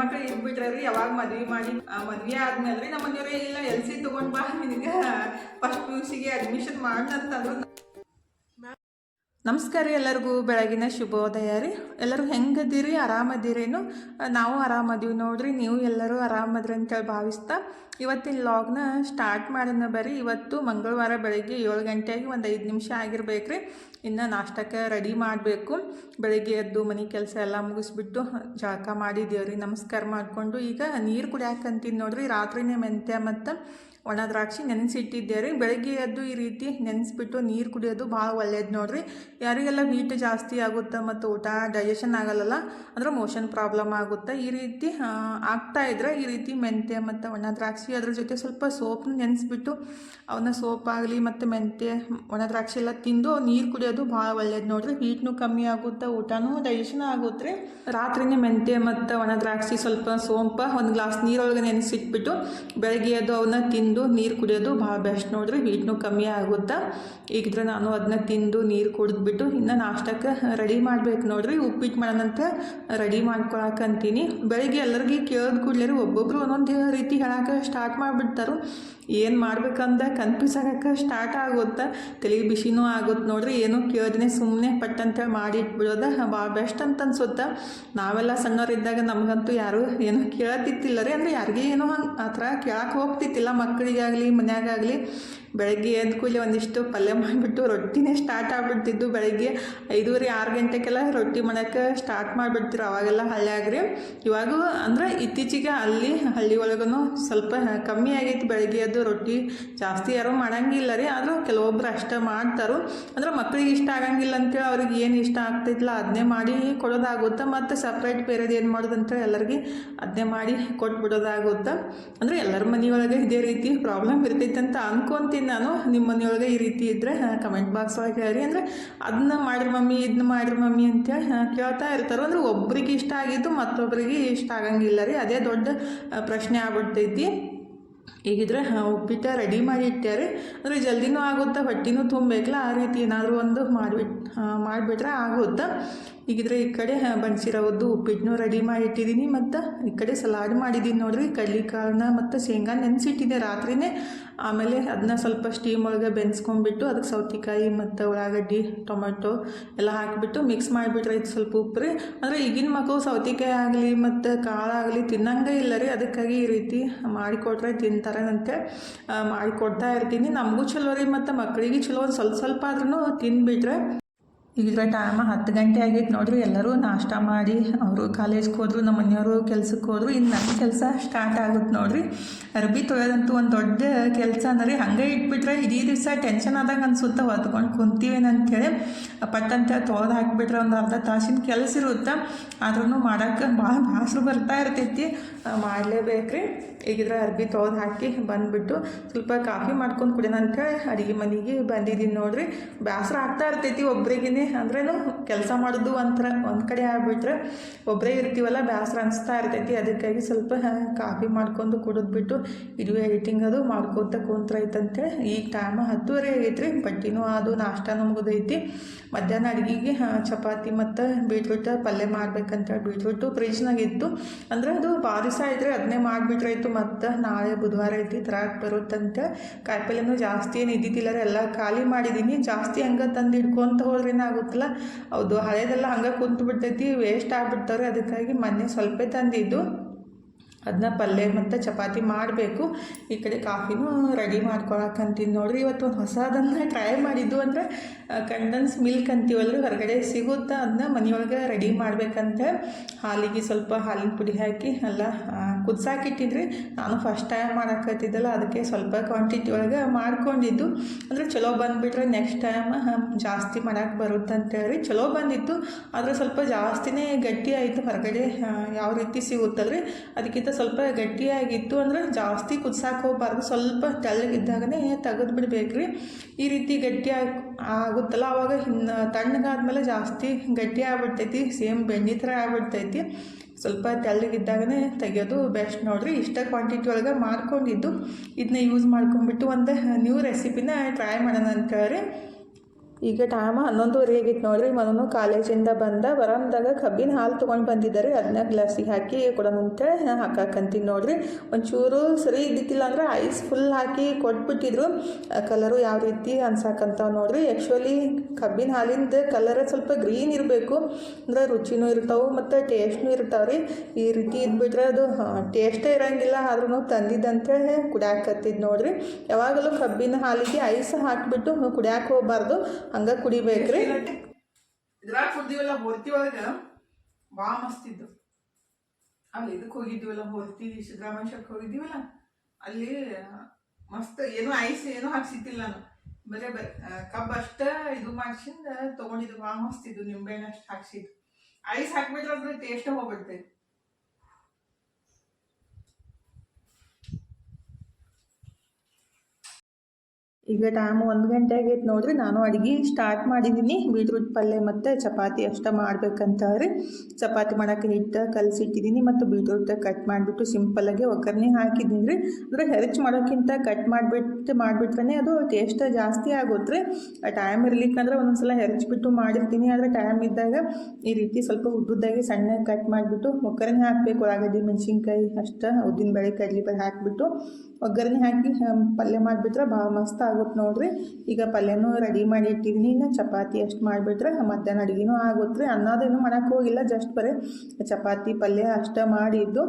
ಹೆಣ್ಮಕ್ಳು ಇದ್ಬಿಟ್ರೆ ಯಾವಾಗ ಮದ್ವೆ ಮಾಡಿ ಮದ್ವೆ ಆದ್ಮೇಲೆ ನಮ್ಮ ಮನೆಯವ್ರು ಇಲ್ಲ ಎಲ್ ಸಿ ತಗೊಂಡ್ ಬಾ, ನಿನಗೆ ಫಸ್ಟ್ ಪಿ ಯು ಸಿಗೆ ಅಡ್ಮಿಷನ್ ಮಾಡಂತಂದ್ರು ನಮಸ್ಕಾರ ರೀ ಎಲ್ಲರಿಗೂ, ಬೆಳಗಿನ ಶುಭೋದಯ ರೀ. ಎಲ್ಲರೂ ಹೆಂಗದಿರಿ ಆರಾಮದಿರೇನು ನಾವು ಆರಾಮದೀವಿ ನೋಡ್ರಿ, ನೀವು ಎಲ್ಲರೂ ಆರಾಮದ್ರಿ ಅಂತೇಳಿ ಭಾವಿಸ್ತಾ, ಇವತ್ತಿನ ಲಾಗ್ನ ಸ್ಟಾರ್ಟ್ ಮಾಡೋಣ ಬರ್ರಿ. ಇವತ್ತು ಮಂಗಳವಾರ ಬೆಳಗ್ಗೆ ಏಳು ಗಂಟೆಗೆ ಒಂದು ಐದು ನಿಮಿಷ ಆಗಿರ್ಬೇಕು ಇನ್ನು ನಾಷ್ಟಕ್ಕೆ ರೆಡಿ ಮಾಡಬೇಕು. ಬೆಳಗ್ಗೆ ಎದ್ದು ಮನೆ ಕೆಲಸ ಎಲ್ಲ ಮುಗಿಸ್ಬಿಟ್ಟು ಜಳಕ ಮಾಡಿದ್ದೇವ್ರಿ ನಮಸ್ಕಾರ ಮಾಡಿಕೊಂಡು ಈಗ ನೀರು ಕುಡಿಯಾಕಂತೀನಿ ನೋಡ್ರಿ. ರಾತ್ರಿನೇ ಮೆಂತ್ಯ ಮತ್ತು ಒಣ ದ್ರಾಕ್ಷಿ ನೆನೆಸಿಟ್ಟಿದ್ದೆ ರೀ ಬೆಳಗ್ಗೆ ಎದ್ದು ಈ ರೀತಿ ನೆನೆಸ್ಬಿಟ್ಟು ನೀರು ಕುಡಿಯೋದು ಭಾಳ ಒಳ್ಳೇದು ನೋಡಿರಿ. ಯಾರಿಗೆಲ್ಲ ಹೀಟ್ ಜಾಸ್ತಿ ಆಗುತ್ತೆ ಮತ್ತು ಊಟ ಡೈಜೆಷನ್ ಆಗಲ್ಲಲ್ಲ, ಅಂದ್ರೆ ಮೋಷನ್ ಪ್ರಾಬ್ಲಮ್ ಆಗುತ್ತೆ. ಈ ರೀತಿ ಆಗ್ತಾ ಇದ್ರೆ ಈ ರೀತಿ ಮೆಂತ್ಯ ಮತ್ತು ಒಣ ದ್ರಾಕ್ಷಿ ಅದ್ರ ಜೊತೆ ಸ್ವಲ್ಪ ಸೋಪ್ನ ನೆನೆಸ್ಬಿಟ್ಟು ಅವನ್ನ ಸೋಪ್ ಆಗಲಿ ಮತ್ತು ಮೆಂತ್ಯ, ಒಣ ದ್ರಾಕ್ಷಿ ಎಲ್ಲ ತಿಂದು ನೀರು ಕುಡಿಯೋದು ಭಾಳ ಒಳ್ಳೆಯದು ನೋಡಿರಿ. ಹೀಟ್ನು ಕಮ್ಮಿ ಆಗುತ್ತೆ, ಊಟನೂ ಡೈಜೆಷನ್ ಆಗುತ್ತೆ ರೀ ರಾತ್ರಿನೇ ಮೆಂತ್ಯ ಮತ್ತು ಒಣ ದ್ರಾಕ್ಷಿ ಸ್ವಲ್ಪ ಸೋಂಪ, ಒಂದು ಗ್ಲಾಸ್ ನೀರೊಳಗೆ ನೆನೆಸಿಟ್ಬಿಟ್ಟು ಬೆಳಗ್ಗೆ ಅದು ಅವನ್ನ ತಿಂದು ನೀರು ಕುಡಿಯೋದು ಭಾಳ ಬೆಸ್ಟ್ ನೋಡ್ರಿ ವೀಟ್ನೂ ಕಮ್ಮಿ ಆಗುತ್ತೆ? ಈಗಿದ್ರೆ ನಾನು ಅದನ್ನ ತಿಂದು ನೀರು ಕುಡಿದ್ಬಿಟ್ಟು ಇನ್ನು ನಾಷ್ಟಕ್ಕೆ ರೆಡಿ ಮಾಡ್ಬೇಕು ನೋಡ್ರಿ. ಉಪ್ಪಿಟ್ಟು ಮಾಡೋಣಂತ ರೆಡಿ ಮಾಡ್ಕೊಳಕಂತೀನಿ ಬೆಳಗ್ಗೆ ಎಲ್ಲರಿಗೂ ಕೇಳಿದ ಕೂಡಲೇ ಒಬ್ಬೊಬ್ರು ಒಂದೊಂದು ರೀತಿ ಹೇಳಕ್ಕೆ ಸ್ಟಾರ್ಟ್ ಮಾಡಿಬಿಡ್ತಾರೆ. ಏನು ಮಾಡ್ಬೇಕಂದ ಕನ್ಫ್ಯೂಸ್ ಸ್ಟಾರ್ಟ್ ಆಗುತ್ತೆ? ತಲೆಗೆ ಬಿಸಿನೂ ಆಗುತ್ತೆ ನೋಡ್ರಿ. ಏನೂ ಕೇಳ್ದೇ ಸುಮ್ಮನೆ ಪಟ್ಟಂತ ಮಾಡಿ ಇಟ್ಬಿಡೋದ ಭಾಳ ಬೆಸ್ಟ್ ಅಂತ ಅನ್ಸುತ್ತೆ? ನಾವೆಲ್ಲ ಸಣ್ಣವರಿದ್ದಾಗ ನಮಗಂತೂ ಯಾರು ಏನೂ ಕೇಳತ್ತಿತ್ತಿಲ್ಲ ರೀ. ಅಂದರೆ ಯಾರಿಗೆ ಏನೋ ಹಂಗೆ ಆ ಥರ ಕೇಳಕ್ಕೆ ಹೋಗ್ತಿತ್ತಿಲ್ಲ ಮಕ್ಕಳಿಗಾಗಲಿ ಮನ್ಯಾಗಾಗಲಿ ಬೆಳಗ್ಗೆ ಎದ್ದ ಕೂಡಲೇ ಒಂದಿಷ್ಟು ಪಲ್ಯ ಮಾಡಿಬಿಟ್ಟು ರೊಟ್ಟಿನೇ ಸ್ಟಾರ್ಟ್ ಆಗ್ಬಿಡ್ತಿದ್ದು ಬೆಳಗ್ಗೆ ಐದೂವರೆ, ಆರು ಗಂಟೆಗೆಲ್ಲ ರೊಟ್ಟಿ ಮಾಡೋಕ್ಕೆ ಸ್ಟಾರ್ಟ್ ಮಾಡಿಬಿಡ್ತಿರು ಅವಾಗೆಲ್ಲ ಹಳ್ಳಿಯಾಗ್ರಿ ಇವಾಗೂ ಅಂದ್ರೆ ಇತ್ತೀಚೆಗೆ ಅಲ್ಲಿ ಹಳ್ಳಿ ಒಳಗೂ ಸ್ವಲ್ಪ ಕಮ್ಮಿ ಆಗೈತಿ ಬೆಳಗ್ಗೆ ಎದ್ದು ರೊಟ್ಟಿ. ಜಾಸ್ತಿ ಯಾರೂ ಮಾಡಂಗಿಲ್ಲ ರೀ. ಆದರೂ ಕೆಲವೊಬ್ರು ಅಷ್ಟೇ ಮಾಡ್ತಾರೋ. ಅಂದ್ರೆ ಮಕ್ಕಳಿಗೆ ಇಷ್ಟ ಆಗಂಗಿಲ್ಲ ಅಂತೇಳಿ ಅವ್ರಿಗೆ ಏನು ಇಷ್ಟ ಆಗ್ತೈತಿಲ್ಲ ಅದನ್ನೇ ಮಾಡಿ ಕೊಡೋದಾಗುತ್ತೆ. ಮತ್ತು ಸಪ್ರೇಟ್ ಬೇರೆದು ಏನು ಮಾಡೋದು ಅಂತೇಳಿ ಎಲ್ಲರಿಗೆ ಅದನ್ನೇ ಮಾಡಿ ಕೊಟ್ಬಿಡೋದಾಗುತ್ತೆ. ಅಂದರೆ ಎಲ್ಲರ ಮನೆಯೊಳಗೆ ಇದೇ ರೀತಿ ಪ್ರಾಬ್ಲಮ್ ಇರ್ತೈತೆ ಅಂತ ಅನ್ಕೊಂತೀನಿ. ನಾನು. ನಿಮ್ಮ ಮನೆಯೊಳಗೆ ಈ ರೀತಿ ಇದ್ದರೆ ಕಮೆಂಟ್ ಬಾಕ್ಸ್ ಒಳಗೆ ಹೇಳಿ. ಅಂದರೆ ಅದನ್ನ ಮಾಡ್ರಿ ಮಮ್ಮಿ ಇದನ್ನ ಮಾಡ್ರಿ ಮಮ್ಮಿ ಅಂತೇಳಿ ಕೇಳ್ತಾ ಇರ್ತಾರೆ. ಅಂದ್ರೆ ಒಬ್ರಿಗೆ ಇಷ್ಟ ಆಗಿದ್ದು ಮತ್ತೊಬ್ಬರಿಗೆ ಇಷ್ಟ ಆಗಂಗಿಲ್ಲ ರೀ. ಅದೇ ದೊಡ್ಡ ಪ್ರಶ್ನೆ ಆಗ್ಬಿಡ್ತೈತಿ. ಈಗಿದ್ರೆ ಉಪ್ಪಿಟ್ಟ ರೆಡಿ ಮಾಡಿ ಇಟ್ಟಾರೆ. ಅಂದರೆ ಜಲ್ದಿನೂ ಆಗುತ್ತೆ ಹೊಟ್ಟಿನೂ ತುಂಬಬೇಕಲ್ಲ ಆ ರೀತಿ ಏನಾದರೂ ಒಂದು ಮಾಡಿಬಿಟ್ ಮಾಡಿಬಿಟ್ರೆ ಆಗುತ್ತೆ? ಈಗಿದ್ರೆ ಈ ಕಡೆ ಬನ್ಸಿರವದ್ದು ಉಪ್ಪಿಟ್ಟನ್ನು ರೆಡಿ ಮಾಡಿ ಇಟ್ಟಿದ್ದೀನಿ ಮತ್ತು ಈ ಕಡೆ ಸಲಾಡ್ ಮಾಡಿದ್ದೀನಿ ನೋಡ್ರಿ. ಕಡ್ಲಿಕಾಳನ್ನ ಮತ್ತು ಶೇಂಗಾ ನೆನೆಸಿಟ್ಟಿದ್ದೆ ರಾತ್ರಿನೇ. ಆಮೇಲೆ ಅದನ್ನ ಸ್ವಲ್ಪ ಸ್ಟೀಮ್ ಒಳಗೆ ಬೆನ್ಸ್ಕೊಂಡ್ಬಿಟ್ಟು ಅದಕ್ಕೆ ಸೌತೆಕಾಯಿ ಮತ್ತು ಉಳ್ಳಾಗಡ್ಡಿ, ಟೊಮೆಟೊ ಎಲ್ಲ ಹಾಕಿಬಿಟ್ಟು ಮಿಕ್ಸ್ ಮಾಡಿಬಿಟ್ರೆ ಇದು ಸ್ವಲ್ಪ ಉಪ್ಪು ರೀ. ಅಂದರೆ ಈಗಿನ ಮಕ್ಕಳು ಸೌತೆಕಾಯಿ ಆಗಲಿ ಮತ್ತು ಕಾಳಾಗಲಿ ತಿನ್ನಂಗೆ ಇಲ್ಲ ರೀ. ಅದಕ್ಕಾಗಿ ಈ ರೀತಿ ಮಾಡಿಕೊಟ್ರೆ ತಿಂತಾರೆ ಅಂತೇಳಿ ಮಾಡಿಕೊಡ್ತಾ ಇರ್ತೀನಿ. ನಮಗೂ ಚಲೋ ರೀ ಮತ್ತು ಮಕ್ಕಳಿಗೆ ಚಲೋ. ಒಂದು ಸ್ವಲ್ಪ ಸ್ವಲ್ಪ ಆದ್ರೂ ತಿಂದ್ಬಿಟ್ರೆ ಈಗಿದ್ರೆ ಟೈಮ್ ಹತ್ತು ಗಂಟೆ ಆಗೈತೆ ನೋಡ್ರಿ, ಎಲ್ಲರೂ ನಾಷ್ಟ ಮಾಡಿ ಅವರು ಕಾಲೇಜ್ಗೆ ಹೋದ್ರು, ನಮ್ಮ ಮನೆಯವರು ಕೆಲ್ಸಕ್ಕೆ ಹೋದ್ರು ಇನ್ನು ನನ್ನ ಕೆಲಸ ಸ್ಟಾರ್ಟ್ ಆಗುತ್ತೆ ನೋಡ್ರಿ. ಅರ್ಬಿ ತೊಳೆದಂತೂ ಒಂದು ದೊಡ್ಡ ಕೆಲಸ ಅಂದ್ರೆ, ಹಂಗೆ ಇಟ್ಬಿಟ್ರೆ ಇಡೀ ದಿವಸ ಟೆನ್ಷನ್ ಆದಾಗ ಅನ್ಸುತ್ತೆ, ಹೊತ್ಕೊಂಡು ಕುಂತೀವೇನಂತೇಳಿ ಪಟ್ಟಂತ ತೊಳೆದು ಹಾಕಿಬಿಟ್ರೆ ಒಂದು ಅರ್ಧ ತಾಸಿನ ಕೆಲಸ ಇರುತ್ತೆ ಆದ್ರೂ ಮಾಡೋಕ್ಕೆ ಭಾಳ ಭಾಸರು ಬರ್ತಾ ಇರ್ತೈತಿ. ಮಾಡಲೇಬೇಕ್ರಿ. ಈಗಿದ್ರೆ ಅರ್ಬಿ ತೊಳೆದು ಹಾಕಿ ಬಂದುಬಿಟ್ಟು ಸ್ವಲ್ಪ ಕಾಫಿ ಮಾಡ್ಕೊಂಡು ಕುಡಿಯೋಣ ಅಂತೇಳಿ ಅಡುಗೆ ಮನೆಗೆ ಬಂದಿದ್ದೀನಿ ನೋಡ್ರಿ. ಬೇಸರ ಆಗ್ತಾ ಇರ್ತೈತಿ ಒಬ್ರಿಗೇ ಅಂದ್ರೇನು ಕೆಲಸ ಮಾಡೋದು ಒಂಥರ, ಒಂದು ಕಡೆ ಆಗಿಬಿಟ್ರೆ ಒಬ್ಬರೇ ಇರ್ತೀವಲ್ಲ ಬೇಸರ ಅನಿಸ್ತಾ ಇರ್ತೈತಿ. ಅದಕ್ಕಾಗಿ ಸ್ವಲ್ಪ ಕಾಫಿ ಮಾಡ್ಕೊಂಡು ಕುಡಿದ್ಬಿಟ್ಟು ಇದು ಎಡಿಟಿಂಗ್ ಅದು ಮಾಡ್ಕೋತ ಕುಂತ್ರೈತಂತೇಳಿ ಈಗ ಟೈಮ್ ಹತ್ತುವರೆ ಆಗೈತ್ರಿ. ಬಟ್ಟಿನೂ ಅದು ನಾಷ್ಟಾನು ಮುಗಿದೈತಿ ಮಧ್ಯಾಹ್ನ ಅಡುಗೆಗೆ ಚಪಾತಿ ಮತ್ತು ಬೀಟ್ರೂಟ ಪಲ್ಯ ಮಾಡ್ಬೇಕಂತೇಳಿ ಬೀಟ್ರೂಟು ಫ್ರಿಜ್ನಾಗ ಇತ್ತು. ಅಂದ್ರೆ ಅದು ಭಾಳ ದಿವಸ ಅದನ್ನೇ ಮಾಡಿಬಿಟ್ರಾಯ್ತು. ಮತ್ತು ನಾಳೆ ಬುಧವಾರ ಐತಿ, ತರಾಕ್ ಬರುತ್ತಂತೆ ಕಾಯಿಪಲ್ಯನೂ ಜಾಸ್ತಿ ಏನು ಇದ್ದಿದ್ದಿಲ್ಲ ಎಲ್ಲ ಖಾಲಿ ಮಾಡಿದ್ದೀನಿ ಜಾಸ್ತಿ ಹಂಗೆ ತಂದು ಹಿಡ್ಕೊಂತ ಹೋದ್ರೆ ಏನಾಗುತ್ತಲ್ಲ ಹೌದು ಹಳೆಯದೆಲ್ಲ ಹಂಗೆ ಕುಂತು ಬಿಡ್ತೈತಿ ವೇಸ್ಟ್ ಆಗಿಬಿಡ್ತಾರೆ ಅದಕ್ಕಾಗಿ ಮೊನ್ನೆ ಸ್ವಲ್ಪ ತಂದಿದ್ದು. ಅದನ್ನ ಪಲ್ಯ ಮತ್ತು ಚಪಾತಿ ಮಾಡಬೇಕು. ಈ ಕಡೆ ಕಾಫಿನೂ ರೆಡಿ ಮಾಡ್ಕೊಳಕಂತೀನಿ ನೋಡಿರಿ. ಇವತ್ತು ಒಂದು ಹೊಸದನ್ನ ಟ್ರೈ ಮಾಡಿದ್ದು ಅಂದರೆ ಕಂಡನ್ಸ್ ಮಿಲ್ಕ್ ಅಂತೀವಲ್ರಿ ಹೊರಗಡೆ ಸಿಗುತ್ತಾ ಅದನ್ನ ಮನೆಯೊಳಗೆ ರೆಡಿ ಮಾಡಬೇಕಂತೆ. ಹಾಲಿಗೆ ಸ್ವಲ್ಪ ಹಾಲಿನ ಪುಡಿ ಹಾಕಿ ಎಲ್ಲ ಕುದ್ಸಾಕಿಟ್ಟಿದ್ರಿ ನಾನು ಫಸ್ಟ್ ಟೈಮ್ ಮಾಡಕತ್ತಿದ್ದಲ್ಲ, ಅದಕ್ಕೆ ಸ್ವಲ್ಪ ಕ್ವಾಂಟಿಟಿ ಒಳಗೆ ಮಾಡ್ಕೊಂಡಿದ್ದು. ಅಂದರೆ ಚಲೋ ಬಂದುಬಿಟ್ರೆ ನೆಕ್ಸ್ಟ್ ಟೈಮ್ ಜಾಸ್ತಿ ಮಾಡಕ್ಕೆ ಬರುತ್ತೆ ಅಂತೇಳಿ ಚಲೋ ಬಂದಿತ್ತು. ಆದರೆ ಸ್ವಲ್ಪ ಜಾಸ್ತಿನೇ ಗಟ್ಟಿ ಆಯಿತು. ಹೊರಗಡೆ ಯಾವ ರೀತಿ ಸಿಗುತ್ತಲ್ರಿ? ಅದಕ್ಕಿಂತ ಸ್ವಲ್ಪ ಗಟ್ಟಿಯಾಗಿತ್ತು ಅಂದರೆ ಜಾಸ್ತಿ ಕುದ್ಸಾಕ್ ಹೋಗ್ಬಾರ್ದು. ಸ್ವಲ್ಪ ತೆಳ್ಳಗಿದ್ದಾಗನೇ ತೆಗೆದು ಬಿಡ್ಬೇಕ್ರಿ. ಈ ರೀತಿ ಗಟ್ಟಿ ಆಗ್, ಆಗುತ್ತಲ್ಲ. ಇನ್ನು ತಣ್ಣಗಾದ್ಮೇಲೆ ಜಾಸ್ತಿ ಗಟ್ಟಿ ಆಗ್ಬಿಡ್ತೈತಿ. ಸೇಮ್ ಬೆಣ್ಣೆ ಥರ ಆಗ್ಬಿಡ್ತೈತಿ. ಸ್ವಲ್ಪ ತೆಳ್ಳಗಿದ್ದಾಗನೇ ತೆಗೆಯೋದು ಬೆಸ್ಟ್ ನೋಡಿರಿ. ಇಷ್ಟ ಕ್ವಾಂಟಿಟಿ ಒಳಗೆ ಮಾಡ್ಕೊಂಡಿದ್ದು. ಇದನ್ನ ಯೂಸ್ ಮಾಡ್ಕೊಂಡ್ಬಿಟ್ಟು ಒಂದು ನ್ಯೂ ರೆಸಿಪಿನ ಟ್ರೈ ಮಾಡೋಣ ಅಂತೇಳಿ ಈಗ ಟೈಮ್ ಹನ್ನೊಂದುವರೆ ಆಗಿತ್ತು ನೋಡ್ರಿ ಮನೂ ಕಾಲೇಜಿಂದ ಬಂದ ಬರಂದಾಗ ಕಬ್ಬಿನ ಹಾಲು ತೊಗೊಂಡು ಬಂದಿದ್ದಾರೆ ಅದನ್ನ ಗ್ಲಾಸಿಗೆ ಹಾಕಿ ಕೊಡೋಣ ಅಂತೇಳಿ ಹಾಕಾಕಂತೀನಿ ನೋಡ್ರಿ. ಒಂಚೂರು ಸರಿ ಇದ್ದಿತ್ತಿಲ್ಲ ಅಂದ್ರೆ ಐಸ್ ಫುಲ್ ಹಾಕಿ ಕೊಟ್ಬಿಟ್ಟಿದ್ರು. ಕಲರು ಯಾವ ರೀತಿ ಅನ್ಸಾಕಂತಾವ ನೋಡ್ರಿ. ಆ್ಯಕ್ಚುಲಿ ಕಬ್ಬಿನ ಹಾಲಿಂದ ಕಲರ್ ಸ್ವಲ್ಪ ಗ್ರೀನ್ ಇರಬೇಕು. ಅಂದ್ರೆ ರುಚಿನೂ ಇರ್ತಾವೆ ಮತ್ತು ಟೇಸ್ಟ್ನೂ ಇರ್ತಾವೆ ರೀ. ಈ ರೀತಿ ಇದ್ಬಿಟ್ರೆ ಅದು ಟೇಸ್ಟೇ ಇರಂಗಿಲ್ಲ ಆದ್ರೂ ತಂದಿದ್ದಂತೇಳಿ ಕುಡ್ಯಾಕತ್ತಿದ್ ನೋಡ್ರಿ. ಯಾವಾಗಲೂ ಕಬ್ಬಿನ ಹಾಲಿಗೆ ಐಸ್ ಹಾಕಿಬಿಟ್ಟು ಕುಡಿಯಾಕೆ ಹೋಗ್ಬಾರ್ದು. ಹಂಗೆ ಕುಡಿಬೇಕ್ರಿ. ಇದ್ರಾಗ ಕುಡ್ದಿವಲ್ಲ ಹೊರ್ತಿ ಒಳಗ ಭಾಳ ಮಸ್ತ್ ಇದ್ದು. ಅಲ್ಲಿ ಇದಕ್ಕೆ ಹೋಗಿದ್ವಲ್ಲ ಹೊರ್ತಿ ಸಿದ್ದರಾಮೇಶ್ವರಕ್ಕೆ ಹೋಗಿದ್ದೀವಲ್ಲ? ಅಲ್ಲಿ ಮಸ್ತ್, ಏನು ಐಸ್ ಏನೋ ಹಾಕ್ಸಿದ್ದಿಲ್ಲ ನಾನು. ಬರೇ, ಬ ಕಬ್ಬು ಅಷ್ಟ ಇದು ಮಾಡ್ಸಿಂದ ತಗೊಂಡಿದ್ದು ಭಾಳ ಮಸ್ತ್ ಇದ್ದು, ನಿಂಬೆಹಣ್ಣು ಅಷ್ಟು ಹಾಕ್ಸಿದ್ದು. ಐಸ್ ಹಾಕ್ಬಿಟ್ರೆ ಅದ್ರ ಟೇಸ್ಟ್ ಹೋಗ್ಬಿಡ್ತೈತಿ. ಈಗ ಟೈಮ್ ಒಂದು ಗಂಟೆ ಆಗೈತೆ ನೋಡ್ರಿ, ನಾನು ಅಡುಗೆ ಸ್ಟಾರ್ಟ್ ಮಾಡಿದ್ದೀನಿ ಬೀಟ್ರೂಟ್ ಪಲ್ಯ ಮತ್ತು ಚಪಾತಿ ಅಷ್ಟೇ ಮಾಡ್ಬೇಕಂತ ರೀ ಚಪಾತಿ ಮಾಡೋಕೆ ಹಿಟ್ಟು ಕಲಸಿಟ್ಟಿದ್ದೀನಿ ಮತ್ತು ಬೀಟ್ರೂಟ್ ಕಟ್ ಮಾಡಿಬಿಟ್ಟು ಸಿಂಪಲ್ಲಾಗಿ ಒಗ್ಗರಣೆ ಹಾಕಿದ್ದೀನಿ ರೀ ಅಂದರೆ ಹೆರಚ್ ಮಾಡೋಕ್ಕಿಂತ ಕಟ್ ಮಾಡಿಬಿಟ್ಟು ಮಾಡಿಬಿಟ್ರೆ ಅದು ಟೇಸ್ಟ್ ಜಾಸ್ತಿ ಆಗುತ್ತೆ ರೀ ಟೈಮ್ ಇರ್ಲಿಕ್ಕಂದ್ರೆ ಒಂದೊಂದು ಸಲ ಹೆರಚ್ಬಿಟ್ಟು ಮಾಡಿರ್ತೀನಿ. ಆದರೆ ಟೈಮ್ ಇದ್ದಾಗ ಈ ರೀತಿ ಸ್ವಲ್ಪ ಉದ್ದುದ್ದಾಗಿ ಸಣ್ಣಗೆ ಕಟ್ ಮಾಡಿಬಿಟ್ಟು ಒಗ್ಗರಣೆ ಹಾಕಬೇಕು. ಉಳ್ಳಾಗಡ್ಡಿ, ಮೆಣಸಿನ್ಕಾಯಿ ಅಷ್ಟು, ಉದ್ದಿನ ಬೇಳೆ ಕಡ್ಲೆಬೇಳೆ ಹಾಕಿಬಿಟ್ಟು ಒಗ್ಗರಣೆ ಹಾಕಿ ಪಲ್ಯ ಮಾಡಿಬಿಟ್ರೆ ಭಾಳ ಮಸ್ತ್ ಆಗುತ್ತೆ ನೋಡ್ರಿ. ಈಗ ಪಲ್ಯನೂ ರೆಡಿ ಮಾಡಿ ಇಟ್ಟಿದ್ದೀನಿ ಇನ್ನು ಚಪಾತಿ ಅಷ್ಟು ಮಾಡಿಬಿಟ್ರೆ ಮಧ್ಯಾಹ್ನ ಅಡುಗೆನೂ ಆಗುತ್ತೆ ರೀ. ಅನ್ನೋದೇನು ಮಾಡೋಕ್ಕೆ ಹೋಗಿಲ್ಲ. ಜಸ್ಟ್ ಬರೀ ಚಪಾತಿ ಪಲ್ಯ ಅಷ್ಟೇ ಮಾಡಿದ್ದು.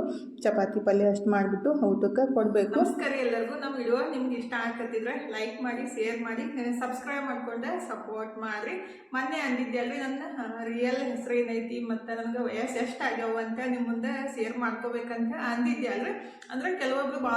ಚಪಾತಿ ಪಲ್ಯ ಅಷ್ಟು ಮಾಡಿಬಿಟ್ಟು ಊಟಕ್ಕೆ ಕೊಡಬೇಕು. ನಮಸ್ಕಾರ ಎಲ್ಲರಿಗೂ. ನಮ್ಮ ವಿಡಿಯೋ ನಿಮ್ಗೆ ಇಷ್ಟ ಆಗ್ತಿದ್ರೆ ಲೈಕ್ ಮಾಡಿ ಶೇರ್ ಮಾಡಿ. ಸಬ್ಸ್ಕ್ರೈಬ್ ಮಾಡಿಕೊಂಡೆ ಸಪೋರ್ಟ್ ಮಾಡಿರಿ. ಮೊನ್ನೆ ಅಂದಿದ್ದೆ ಅಲ್ರಿ ನನ್ನ ರಿಯಲ್ ಹೆಸರು ಏನೈತಿ ಮತ್ತು ನನಗೆ ವಯಸ್ಸು ಎಷ್ಟು ಆಗ್ಯಾವ ಅಂತ ನಿಮ್ಮ ಮುಂದೆ ಶೇರ್ ಮಾಡ್ಕೋಬೇಕಂತ ಅಂದಿದ್ದೆ ಅಲ್ರಿ. ಅಂದ್ರೆ ಕೆಲವೊಬ್ರು ಭಾಳ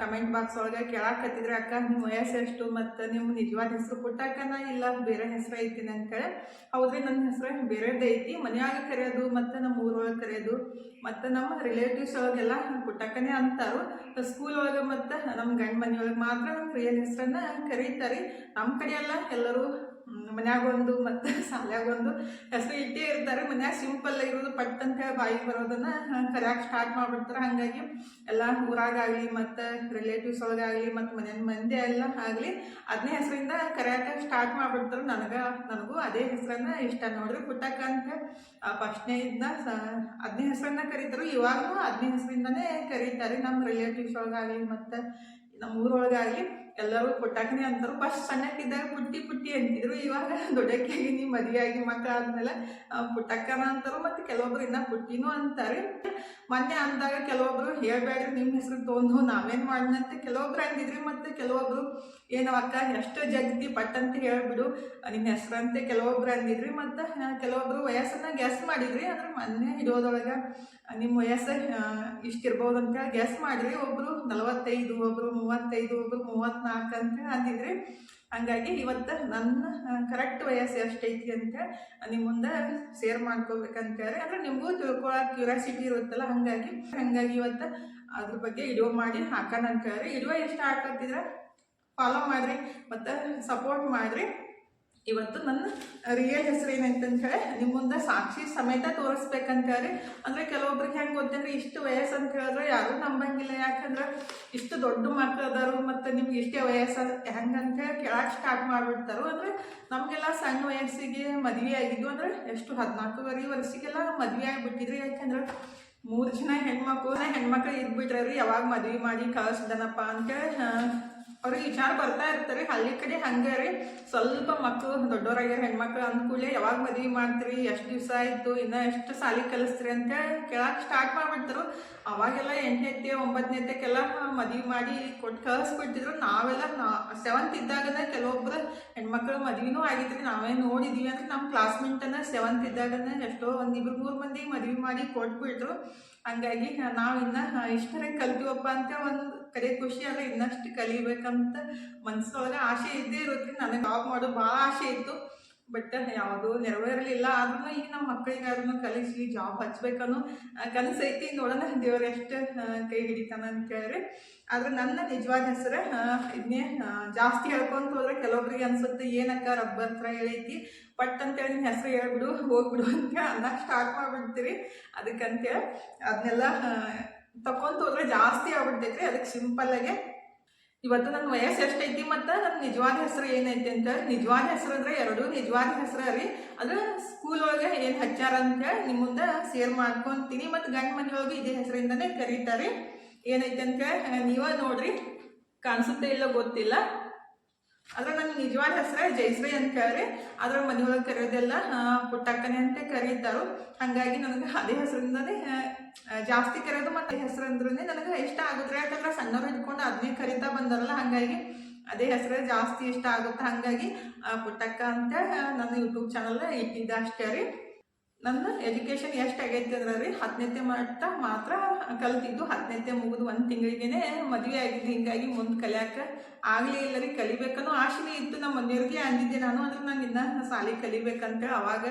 ಕಮೆಂಟ್ ಬಾಕ್ಸ್ ಒಳಗೆ ಕೇಳಾಕತ್ತಿದ್ರೆ, ಅಕ್ಕ ನಿಮ್ಮ ವಯಸ್ಸು ಎಷ್ಟು ಮತ್ತು ನಿಮ್ಮ ನಿಜವಾದ ಹೆಸರು ಪುಟ್ಟಕ್ಕನ ಇಲ್ಲ ಬೇರೆ ಹೆಸರು ಐತಿ ಅಂತೇಳಿ ಹೌದ್ರಿ ನನ್ನ ಹೆಸರು ಬೇರೆದೇ ಐತಿ? ಮನೆಯಾಗ ಕರೆಯೋದು ಮತ್ತು ನಮ್ಮ ಊರೊಳಗೆ ಕರೆಯೋದು ಮತ್ತು ನಮ್ಮ ರಿಲೇಟಿವ್ಸ್ ಒಳಗೆಲ್ಲ ಪುಟ್ಟಕ್ಕನೇ ಅಂತಾರು. ಸ್ಕೂಲ್ ಒಳಗೆ ಮತ್ತು ನಮ್ಮ ಗಂಡ ಮನೆಯೊಳಗೆ ಮಾತ್ರ ನಮ್ಮ ರಿಯಲ್ ಹೆಸರನ್ನ ಕರೀತಾರೆ. ನಮ್ಮ ಕಡೆಯೆಲ್ಲ ಎಲ್ಲ ಎಲ್ಲರೂ ಮನ್ಯಾಗ ಒಂದು ಮತ್ತು ಶಾಲ್ಯಾಗ ಒಂದು ಹೆಸರು ಇಟ್ಟೇ ಇರ್ತಾರೆ. ಮನ್ಯಾಗ ಸಿಂಪಲ್ ಇರೋದು ಪಟ್ ಅಂತ ಹೇಳಿ ಬಾಯಿಗೆ ಬರೋದನ್ನ ಕರೆಯಕ್ಕೆ ಸ್ಟಾರ್ಟ್ ಮಾಡ್ಬಿಡ್ತಾರೆ. ಹಾಗಾಗಿ ಎಲ್ಲ ಊರಾಗಾಗಲಿ ಮತ್ತು ರಿಲೇಟಿವ್ಸ್ ಒಳಗಾಗಲಿ ಮತ್ತು ಮನೆ ಮಂದಿ ಎಲ್ಲ ಆಗಲಿ ಅದನ್ನೇ ಹೆಸರಿಂದ ಕರೆಯಕ್ಕೆ ಸ್ಟಾರ್ಟ್ ಮಾಡ್ಬಿಡ್ತಾರೆ. ನನಗೆ, ನನಗೂ ಅದೇ ಹೆಸರನ್ನ ಇಷ್ಟ. ನೋಡ್ರಿ ಪುಟ್ಟಕ್ಕ ಅಂತ ಫಸ್ಟ್ನೇ ಇದನ್ನ ಅದನ್ನೇ ಹೆಸರನ್ನ ಕರೀತಾರೆ. ಇವಾಗಲೂ ಅದನ್ನೇ ಹೆಸರಿಂದನೇ ಕರೀತಾರೆ. ನಮ್ಮ ರಿಲೇಟಿವ್ಸ್ ಒಳಗಾಗಲಿ ಮತ್ತು ನಮ್ಮ ಊರೊಳಗಾಗಲಿ. ಎಲ್ಲರೂ ಪುಟ್ಟಾಕಿನಿ ಅಂತಾರು ಫಸ್ಟ್ ಸಣ್ಣಕ್ಕಿದ್ದಾಗ ಪುಟ್ಟಿ ಪುಟ್ಟಿ ಅಂತಿದ್ರು. ಇವಾಗ ದೊಡ್ಡಕ್ಕಾಗಿ ಮದುವೆ ಆಗಿ ಮಕ್ಕಳಾದ್ಮೇಲೆ ಆ, ಪುಟ್ಟಕ್ಕನ ಅಂತಾರು ಮತ್ತು ಕೆಲವೊಬ್ರು ಇನ್ನ ಪುಟ್ಟಿನೂ ಅಂತಾರೆ. ಮೊನ್ನೆ ಅಂದಾಗ ಕೆಲವೊಬ್ರು ಹೇಳ್ಬೇಡ್ರಿ ನಿಮ್ಮ ಹೆಸರು ತೊಗೊಂಡು ನಾವೇನು ಮಾಡಿದಂತೆ ಕೆಲವೊಬ್ರು ಅಂದಿದ್ರಿ ಮತ್ತು ಕೆಲವೊಬ್ರು, ಏನೋ ಅಕ್ಕ, ಎಷ್ಟು ಜಗ್ದಿ ಪಟ್ ಅಂತ ಹೇಳ್ಬಿಡು ನಿನ್ನ ಹೆಸರಂತೆ ಕೆಲವೊಬ್ರು ಅಂದಿದ್ರಿ ಮತ್ತು ಕೆಲವೊಬ್ರು ವಯಸ್ಸನ್ನ ಗೆಸ್ ಮಾಡಿದ್ರಿ ಅಂದ್ರೆ ಮೊನ್ನೆ ಇಡೋದೊಳಗೆ ನಿಮ್ಮ ವಯಸ್ಸು ಇಷ್ಟಿರ್ಬೋದು ಅಂತ ಗೆಸ್ ಮಾಡಿದ್ರಿ ಒಬ್ಬರು ನಲವತ್ತೈದು ಒಬ್ಬರು ಮೂವತ್ತೈದು ಒಬ್ಬರು ಮೂವತ್ತ್ನಾಲ್ಕು ಅಂತ ಅಂದಿದ್ರಿ. ಹಾಗಾಗಿ ಇವತ್ತು ನನ್ನ ಕರೆಕ್ಟ್ ವಯಸ್ಸು ಎಷ್ಟೈತಿ ಅಂತ ನಿಮ್ಮ ಮುಂದೆ ಶೇರ್ ಮಾಡ್ಕೋಬೇಕಂತಾರೆ ಅಂದ್ರೆ ನಿಮಗೂ ತಿಳ್ಕೊಳಕ್ಕೆ ಕ್ಯೂರಿಯಾಸಿಟಿ ಇರುತ್ತಲ್ಲ, ಹಾಗಾಗಿ ಹಾಗಾಗಿ ಇವತ್ತು ಅದ್ರ ಬಗ್ಗೆ ವಿಡಿಯೋ ಮಾಡಿ ಹಾಕೋಣ ಅಂತಾರೆ ವಿಡಿಯೋ ಎಷ್ಟು ಹಾಕತ್ತಿದ್ರೆ? ಫಾಲೋ ಮಾಡಿರಿ, ಮತ್ತು ಸಪೋರ್ಟ್ ಮಾಡಿರಿ. ಇವತ್ತು ನನ್ನ ರಿಯಲ್ ಹೆಸರು ಏನಂತಂದು ಹೇಳಿ ನಿಮ್ಮ ಮುಂದೆ ಸಾಕ್ಷಿ ಸಮೇತ ತೋರಿಸ್ಬೇಕಂತ ಹೇಳಿ ಅಂದರೆ ಕೆಲವೊಬ್ರಿಗೆ ಹೆಂಗೆ ಗೊತ್ತಂದ್ರೆ ಇಷ್ಟು ವಯಸ್ಸು ಅಂತ ಹೇಳಿದ್ರೆ ಯಾರೂ ನಂಬಂಗಿಲ್ಲ. ಯಾಕಂದ್ರೆ ಇಷ್ಟು ದೊಡ್ಡ ಮಕ್ಳು ಅದಾರು ಮತ್ತು ನಿಮ್ಗೆ ಇಷ್ಟೇ ವಯಸ್ಸು ಹೆಂಗಂತ ಹೇಳಿ ಕೇಳಕ್ಕೆ ಸ್ಟಾರ್ಟ್ ಮಾಡಿಬಿಡ್ತಾರೋ. ಅಂದರೆ ನಮಗೆಲ್ಲ ಸಣ್ಣ ವಯಸ್ಸಿಗೆ ಮದುವೆ ಆಗಿದ್ದು ಅಂದರೆ ಎಷ್ಟು ಹದಿನಾಲ್ಕೂವರೆ ವರ್ಷಕ್ಕೆಲ್ಲ ಮದುವೆ ಆಗಿಬಿಟ್ಟಿದ್ರಿ. ಯಾಕಂದ್ರೆ ಮೂರು ಜನ ಹೆಣ್ಮಕ್ಳು ಹೆಣ್ಮಕ್ಳು ರೀ ಯಾವಾಗ ಮದುವೆ ಮಾಡಿ ಕಳಿಸ್ದನಪ್ಪ ಅಂತೇಳಿ ಅವ್ರಿಗೆ ವಿಚಾರ ಬರ್ತಾ ಇರ್ತಾರೆ, ಹಳ್ಳಿ ಕಡೆ ಹಂಗೆ ರೀ. ಸ್ವಲ್ಪ ಮಕ್ಕಳು ದೊಡ್ಡವರಾಗ್ಯಾರ ಹೆಣ್ಮಕ್ಳು ಅನುಕೂಲ ಯಾವಾಗ ಮದ್ವೆ ಮಾಡ್ತೀರಿ, ಎಷ್ಟು ದಿವಸ ಆಯಿತು, ಇನ್ನೂ ಎಷ್ಟು ಸಾಲಿ ಕಲಿಸ್ತೀರಿ ಅಂತ ಕೇಳಕ್ಕೆ ಸ್ಟಾರ್ಟ್ ಮಾಡಿಬಿಡ್ತಾರೆ. ಅವಾಗೆಲ್ಲ ಎಂಟನೇತೆ ಒಂಬತ್ತನೇತೆಗೆಲ್ಲ ಮದುವೆ ಮಾಡಿ ಕೊಟ್ಟು ಕಳಿಸ್ಬಿಟ್ಟಿದ್ರು ನಾವೆಲ್ಲ ನಾ ಸೆವೆಂತ್ ಇದ್ದಾಗನೇ ಕೆಲವೊಬ್ರು ಹೆಣ್ಮಕ್ಳು ಮದುವೆನೂ ಆಗಿದ್ರಿ. ನಾವೇ ನೋಡಿದೀವಿ ಅಂದ್ರೆ ನಮ್ಮ ಕ್ಲಾಸ್ಮೇಟನ್ನ ಸೆವೆಂತ್ ಇದ್ದಾಗನೇ ಎಷ್ಟೋ ಒಂದು ಇಬ್ಬರು ಮೂರು ಮಂದಿಗೆ ಮದುವೆ ಮಾಡಿ ಕೊಟ್ಬಿಟ್ರು. ಹಂಗಾಗಿ ನಾವು ಇನ್ನ ಇಷ್ಟರೇ ಕಲ್ತೀವಪ್ಪ ಅಂತ ಒಂದು ಕಡೆ ಖುಷಿ ಅಲ್ಲ ಇನ್ನಷ್ಟು ಕಲಿಬೇಕಂತ ಮನಸ್ಸೊಳಗೆ ಆಸೆ ಇದ್ದೇ ಇರುತ್ತೆ. ನನಗೆ ಜಾಬ್ ಮಾಡೋ ಭಾಳ ಆಸೆ ಇತ್ತು. ಬಟ್ ಯಾವುದೂ ನೆರವೇರಲಿಲ್ಲ. ಆದ್ರೂ ಈಗ ನಮ್ಮ ಮಕ್ಕಳಿಗಾದ್ರೂ ಕಲಿಸಿ ಜಾಬ್ ಹಚ್ಬೇಕನ್ನೋ ಕನಸೈತಿ. ನೋಡೋಣ ದೇವ್ರ ಎಷ್ಟು ಕೈ ಹಿಡಿತಾನ ಅಂತ ಹೇಳಿ ಆದ್ರೆ ನನ್ನ ನಿಜವಾದ ಹೆಸರು ಇದನ್ನೇ ಜಾಸ್ತಿ ಹೇಳ್ಕೊಂತ ಹೋದ್ರೆ ಕೆಲವೊಬ್ರಿಗೆ ಅನ್ಸುತ್ತೆ, ಏನಕ್ಕ ರಬ್ಬರ್ ಹತ್ರ ಹೇಳೈತಿ. ಬಟ್ ಅಂತೇಳಿ ನಿನ್ನ ಹೆಸರು ಹೇಳ್ಬಿಡು, ಹೋಗ್ಬಿಡು ಅಂತ ಅನ್ನಕ್ಕೆ ಸ್ಟಾರ್ಟ್ ಮಾಡ್ಬಿಡ್ತೀವಿ ಅದಕ್ಕಂತೇಳಿ, ಅದನ್ನೆಲ್ಲ ತಕೊಂತ ಹೋದ್ರೆ ಜಾಸ್ತಿ ಆಗ್ಬಿಡ್ತೈತ್ರಿ ಅದಕ್ಕೆ ಸಿಂಪಲ್ಲಾಗೆ ಇವತ್ತು ನನ್ನ ವಯಸ್ಸು ಎಷ್ಟೈತಿ ಮತ್ತು ನನ್ನ ನಿಜವಾದ ಹೆಸರು ಏನೈತೆ ಅಂತ ನಿಜವಾದ ಹೆಸರು ಅಂದ್ರೆ ಎರಡು ನಿಜವಾದ ಹೆಸರು ರೀ. ಅದು ಸ್ಕೂಲ್ ಒಳಗೆ ಏನು ಹಚ್ಚಾರ ಅಂತೇಳಿ ನಿಮ್ಮ ಮುಂದೆ ಶೇರ್ ಮಾಡ್ಕೊತೀನಿ. ಮತ್ತು ಗಂಡು ಮನೆಯೊಳಗೆ ಇದೇ ಹೆಸರಿಂದನೇ ಕರೀತಾರೆ ಏನೈತೆ ಅಂತೇಳಿ ನೀವೇ ನೋಡ್ರಿ. ಕಾಣಿಸುತ್ತೆ ಇಲ್ಲ ಗೊತ್ತಿಲ್ಲ. ಆದ್ರೆ ನನ್ನ ನಿಜವಾದ ಹೆಸರೇ ಜೈಸ್ಬೈ ಅಂತ ಕರೀರಿ ಆದ್ರೆ ಮನೆ ಒಳಗೆ ಕರೆಯೋದೆಲ್ಲ ಪುಟ್ಟಕ್ಕನೆ ಅಂತ ಕರೀತಾರು. ಹಾಗಾಗಿ ನನಗೆ ಅದೇ ಹೆಸರಿಂದನೇ ಜಾಸ್ತಿ ಕರೆಯೋದು ಮತ್ತೆ ಹೆಸರು ಅಂದ್ರೆ ನನಗೆ ಇಷ್ಟ ಆಗುತ್ತೆ. ಯಾಕಂದ್ರೆ ಸಣ್ಣವ್ರು ಹಿಡ್ಕೊಂಡು ಅದನ್ನೇ ಕರೀತಾ ಬಂದಾರಲ್ಲ, ಹಾಗಾಗಿ ಅದೇ ಹೆಸರೇ ಜಾಸ್ತಿ ಇಷ್ಟ ಆಗುತ್ತೆ. ಹಾಗಾಗಿ ಪುಟ್ಟಕ್ಕ ಅಂತ ನನ್ನ ಯೂಟ್ಯೂಬ್ ಚಾನಲ್ ಇಟ್ಟಿದ್ದೆ ಅಷ್ಟೇ ರೀ. ನನ್ನ ಎಜುಕೇಶನ್ ಎಷ್ಟು ಆಗೈತೆ ಅಂದ್ರೆ ರೀ ಹತ್ತನೇತೆ ಮಟ್ಟ ಮಾತ್ರ ಕಲ್ತಿದ್ದು. ಹತ್ತನೇತೆ ಮುಗಿದು ಒಂದು ತಿಂಗಳಿಗೇನೆ ಮದುವೆ ಆಗಿದ್ದು. ಹಿಂಗಾಗಿ ಮುಂದೆ ಕಲಿಯಾಕ ಆಗಲೇ ಇಲ್ಲ ರೀ. ಕಲಿಬೇಕನ್ನೋ ಆಶೆನೇ ಇತ್ತು ನಮ್ಮ ಮನೆಯವ್ರಿಗೆ. ಅಂದಿದ್ದೆ ನಾನು ಅಂದ್ರೆ ನಾನು ಇನ್ನ ಸಾಲಿ ಕಲಿಬೇಕಂತೇಳಿ ಅವಾಗ